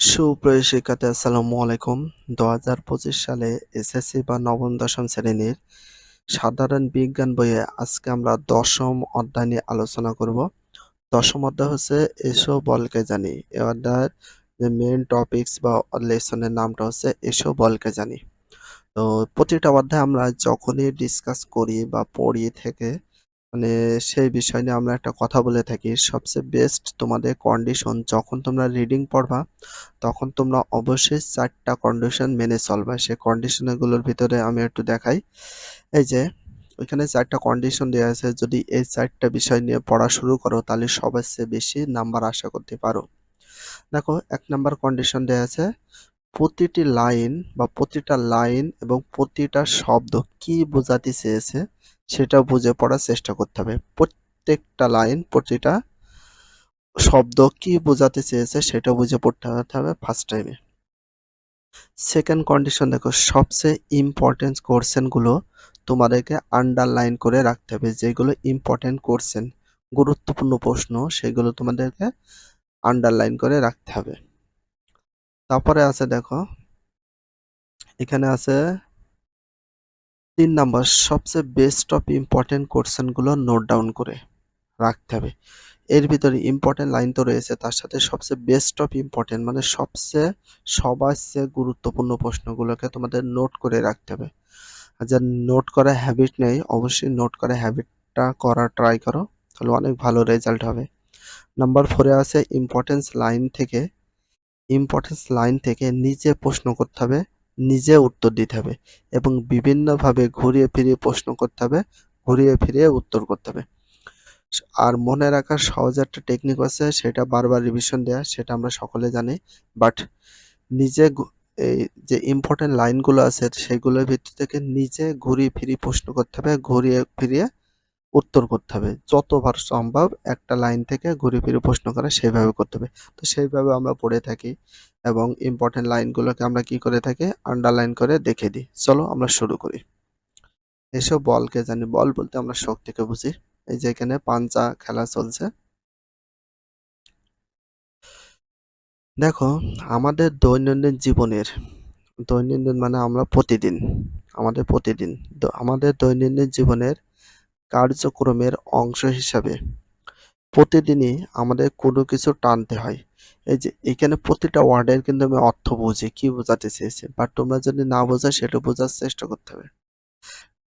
সুপ্রিয় আসসালামু আলাইকুম। দু হাজার পঁচিশ সালে এসএসসি বা নবম দশম শ্রেণির সাধারণ বিজ্ঞান বইয়ে আজকে আমরা দশম অধ্যায় নিয়ে আলোচনা করব। দশম অধ্যায় হচ্ছে এসো বলকে জানি এ অধ্যায়ের যে মেন টপিকস বা লেসনের নামটা হচ্ছে এসো বলকে জানি তো প্রতিটা অধ্যায় আমরা যখনই ডিসকাস করি বা পড়ি থেকে মানে সেই বিষয় নিয়ে আমরা একটা কথা বলে থাকি। সবচেয়ে বেস্ট তোমাদের কন্ডিশন যখন তোমরা রিডিং পড়বা, তখন তোমরা অবশ্যই চারটা কন্ডিশন মেনে চলবা। সেই কন্ডিশনগুলোর ভিতরে আমি একটু দেখাই। এই যে, ওইখানে চারটা কন্ডিশন দেওয়া আছে। যদি এই চারটা বিষয় নিয়ে পড়া শুরু করো, তাহলে সবচেয়ে বেশি নাম্বার আশা করতে পারো। দেখো, এক নাম্বার কন্ডিশন দেওয়া আছে। প্রতিটি লাইন বা প্রতিটা লাইন এবং প্রতিটা শব্দ কি বোঝাতে চেয়েছে? সেটা বুঝে পড়ার চেষ্টা করতে হবে। প্রত্যেকটা লাইন প্রতিটা শব্দ কি বোঝাতে চেয়েছে সেটা বুঝে পড়তে হবে ফার্স্ট টাইমে সেকেন্ড কন্ডিশন দেখো, সবচেয়ে ইম্পর্টেন্ট কোশ্চেনগুলো তোমাদেরকে আন্ডারলাইন করে রাখতে হবে। যেগুলো ইম্পর্টেন্ট কোশ্চেন গুরুত্বপূর্ণ প্রশ্ন, সেগুলো তোমাদেরকে আন্ডারলাইন করে রাখতে হবে। তারপরে আছে, দেখো, এখানে আছে তিন নাম্বার, সবচেয়ে বেস্ট অফ ইম্পর্টেন্ট কোশ্চেনগুলো নোট ডাউন করে রাখতে হবে। এর ভিতরে ইম্পর্টেন্ট লাইন তো রয়েছে, তার সাথে সবচেয়ে বেস্ট অফ ইম্পর্টেন্ট মানে সবচেয়ে, সবার চেয়ে গুরুত্বপূর্ণ প্রশ্নগুলোকে তোমাদের নোট করে রাখতে হবে। যার নোট করা হ্যাবিট নেই, অবশ্যই নোট করা হ্যাবিটটা করা ট্রাই করো, তাহলে অনেক ভালো রেজাল্ট হবে। নাম্বার ফোরে আছে ইম্পর্টেন্স লাইন থেকে ইম্পর্টেন্স লাইন থেকে নিজে প্রশ্ন করতে হবে নিজে উত্তর দিতে হবে এবং বিভিন্নভাবে ঘুরিয়ে ফিরিয়ে প্রশ্ন করতে হবে, ঘুরিয়ে ফিরিয়ে উত্তর করতে হবে। আর মনে রাখার সহজ একটা টেকনিক আছে, সেটা বারবার রিভিশন দেওয়া সেটা আমরা সকলে জানি। বাট নিজে এই যে ইম্পর্টেন্ট লাইনগুলো আছে, সেগুলোর ভিত্তি থেকে নিজে ঘুরিয়ে ফিরিয়ে প্রশ্ন করতে হবে, ঘুরিয়ে ফিরিয়ে উত্তর করতে হবে। যতবার সম্ভব একটা লাইন থেকে ঘুরে ফিরে প্রশ্ন করা সেইভাবে করতে হবে। তো সেইভাবে আমরা পড়ে থাকি এবং ইম্পর্টেন্ট লাইনগুলোকে আমরা কি করে থাকি? আন্ডারলাইন করে দেখে দিই। চলো আমরা শুরু করি। এসব বলকে জানি। বল বলতে আমরা শক্তিকে বুঝি। এই যে এখানে পাঞ্চা খেলা চলছে। দেখো, আমাদের দৈনন্দিন জীবনের, দৈনন্দিন মানে আমরা প্রতিদিন, আমাদের প্রতিদিন আমাদের দৈনন্দিন জীবনের কার্যক্রমের অংশ হিসাবে। প্রতিদিনই আমাদের কোনো কিছু টানতে হয়। এই যে, এখানে প্রতিটা ওয়ার্ডের কিন্তু আমি অর্থ বুঝি, কি বোঝাতে চেয়েছে? বাট তোমরা যদি না বোঝা সেটা বোঝার চেষ্টা করতে হবে।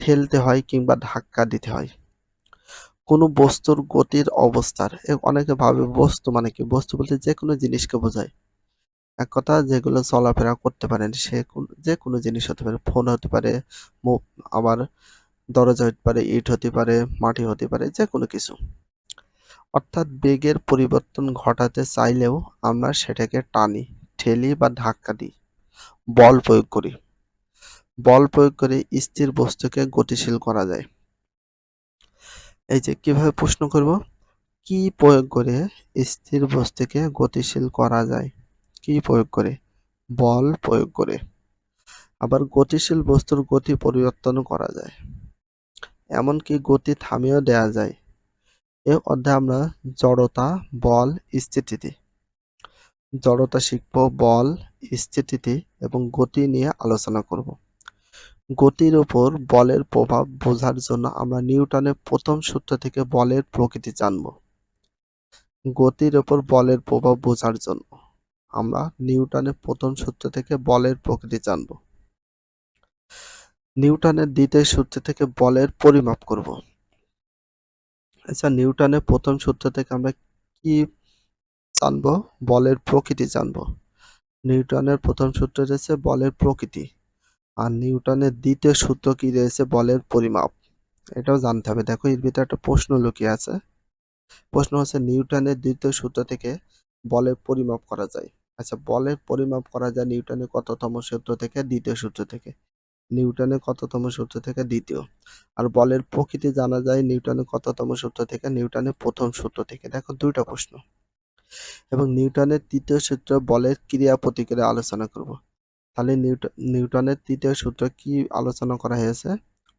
ঠেলতে হয় কিংবা ধাক্কা দিতে হয়। কোনো বস্তুর গতির অবস্থার অনেকে ভাবে বস্তু মানে কি? বস্তু বলতে যে কোনো জিনিসকে বোঝায়। এক কথা, যেগুলো চলাফেরা করতে পারেন সে যে কোনো জিনিস হতে পারে ফোন হতে পারে আবার দরজা হতে পারে, ইট হতে পারে, মাটি হতে পারে, যে কোনো কিছু। অর্থাৎ বেগের পরিবর্তন ঘটাতে চাইলেও আমরা সেটাকে টানি, ঠেলি বা ধাক্কা দিই। বল প্রয়োগ করি। বল প্রয়োগ করে স্থির বস্তুকে গতিশীল করা যায়। এই যে, কীভাবে প্রশ্ন করব? কি প্রয়োগ করে স্থির বস্তুকে গতিশীল করা যায়? কি প্রয়োগ করে? বল প্রয়োগ করে। আবার গতিশীল বস্তুর গতি পরিবর্তন করা যায়। এমনকি গতি থামিয়েও দেয়া যায়। এ অধ্যায়ে আমরা জড়তা, বল স্থিতিতে জড়তা শিখব, বল স্থিতিতে এবং গতি নিয়ে আলোচনা করব। গতির উপর বলের প্রভাব বোঝার জন্য আমরা নিউটনের প্রথম সূত্র থেকে বলের প্রকৃতি জানব। গতির উপর বলের প্রভাব বোঝার জন্য আমরা নিউটনের প্রথম সূত্র থেকে বলের প্রকৃতি জানব। নিউটনের দ্বিতীয় সূত্র থেকে বলের পরিমাপ করব। আচ্ছা নিউটনের প্রথম সূত্র থেকে আমরা কি জানব? বলের প্রকৃতি জানব। নিউটনের প্রথম সূত্র রয়েছে বলের প্রকৃতি। আর নিউটনের দ্বিতীয় সূত্র কি রয়েছে? বলের পরিমাপ। এটাও জানতে হবে। দেখো, এর ভিতরে একটা প্রশ্ন লুকিয়ে আছে। প্রশ্ন হচ্ছে, নিউটনের দ্বিতীয় সূত্র থেকে বলের পরিমাপ করা যায়। আচ্ছা বলের পরিমাপ করা যায় নিউটনের কততম সূত্র থেকে? দ্বিতীয় সূত্র থেকে। নিউটনের কততম সূত্র থেকে দ্বিতীয়। আর বলের প্রকৃতি জানা যায় নিউটনের কততম সূত্র থেকে নিউটনের প্রথম সূত্র থেকে। দেখো দুইটা প্রশ্ন। এবং নিউটনের তৃতীয় সূত্র বলের ক্রিয়া প্রতিক্রিয়া আলোচনা করব। তাহলে নিউটনের তৃতীয় সূত্র কি আলোচনা করা হয়েছে?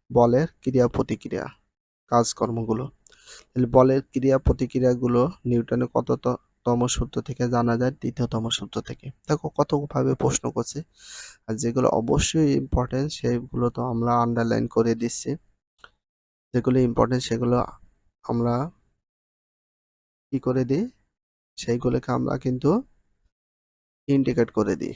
বলের ক্রিয়া প্রতিক্রিয়া কাজকর্মগুলো। তাহলে বলের ক্রিয়া প্রতিক্রিয়াগুলো নিউটনের কত তম সূত্র থেকে জানা যায় দ্বিতীয়তম সূত্র থেকে। দেখো, কতভাবে প্রশ্ন করছে। আর যেগুলো অবশ্যই ইম্পর্টেন্ট সেগুলো তো আমরা আন্ডারলাইন করে দিচ্ছি। যেগুলো ইম্পর্টেন্ট সেগুলো আমরা কি করে দিই? সেইগুলোকে আমরা কিন্তু ইন্ডিকেট করে দিই।